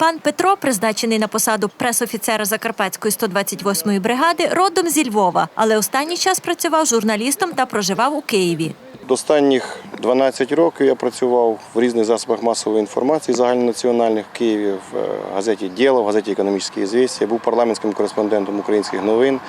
Пан Петро, призначений на посаду пресофіцера Закарпатської 128-ї бригади, родом зі Львова, але останній час працював журналістом та проживав у Києві. Останніх 12 років я працював в різних засобах масової інформації загальнонаціональних в Києві, в е, газеті «Діло», в газеті «Економічні звістя». Був парламентським кореспондентом українських новин.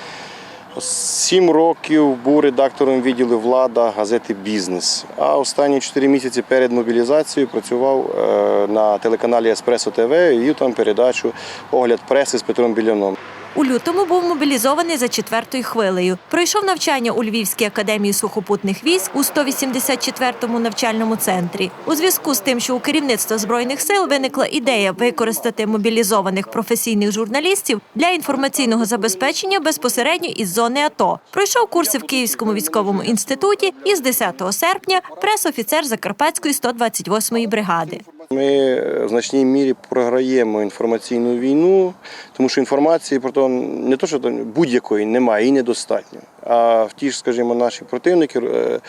Сім років був редактором відділу влада газети Бізнес. А останні чотири місяці перед мобілізацією працював е, на телеканалі Еспресо ТВ і там передачу Огляд преси з Петром Біляном. У лютому був мобілізований за четвертою хвилею. Пройшов навчання у Львівській академії сухопутних військ у 184-му навчальному центрі. У зв'язку з тим, що у керівництва збройних сил виникла ідея використати мобілізованих професійних журналістів для інформаційного забезпечення безпосередньо із зони АТО. Пройшов курси в Київському військовому інституті і з 10 серпня пресофіцер Закарпатської 128-ї бригади. Ми в значній мірі програємо інформаційну війну, тому що інформації про то не то, що будь-якої немає і недостатньо. А ті ж, скажімо, наші противники е,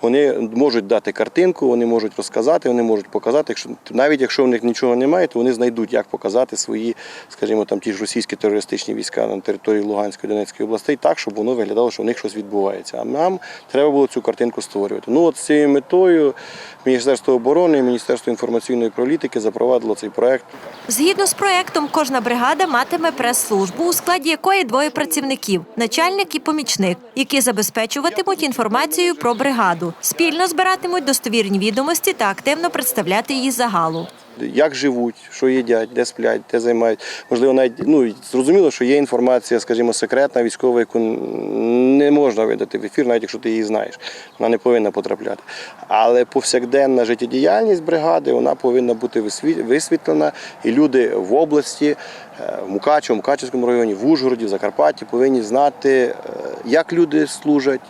вони можуть дати картинку, вони можуть розказати, вони можуть показати. Якщо навіть якщо в них нічого немає, то вони знайдуть, як показати свої, скажімо, там ті ж російські терористичні війська на території Луганської Донецької областей, так, щоб воно виглядало, що в них щось відбувається. А нам треба було цю картинку створювати. Ну от з цією метою Міністерство оборони і Міністерство інформаційної політики запровадило цей проект. Згідно з проектом, кожна бригада матиме прес-службу, у складі якої двоє працівників начальник і помічник, які забезпечуватимуть інформацію про бригаду, спільно збиратимуть достовірні відомості та активно представляти її загалу. Як живуть, що їдять, де сплять, де займають. Можливо, навіть ну зрозуміло, що є інформація, скажімо, секретна, військова, яку не можна видати в ефір, навіть якщо ти її знаєш. Вона не повинна потрапляти. Але повсякденна життєдіяльність бригади вона повинна бути висвітлена, і люди в області, е, в Мукачево, Мукачевському районі, в Ужгороді, в Закарпатті повинні знати, е, як люди служать.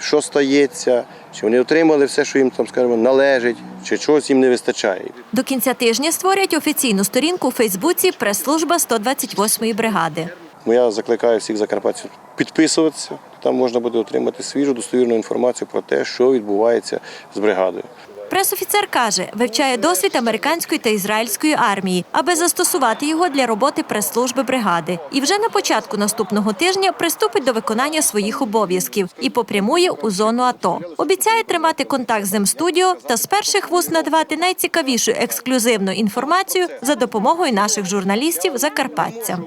Що стається, чи вони отримали все, що їм там, скажімо, належить, чи чогось їм не вистачає. До кінця тижня створять офіційну сторінку у Фейсбуці прес-служба 128-ї бригади. Моя Я закликаю всіх закарпатців підписуватися. Там можна буде отримати свіжу достовірну інформацію про те, що відбувається з бригадою. Пресофіцер каже, вивчає досвід американської та ізраїльської армії, аби застосувати його для роботи прес-служби бригади. І вже на початку наступного тижня приступить до виконання своїх обов'язків і попрямує у зону АТО. Обіцяє тримати контакт з М-студіо та з перших вуст надавати найцікавішу ексклюзивну інформацію за допомогою наших журналістів закарпатцям.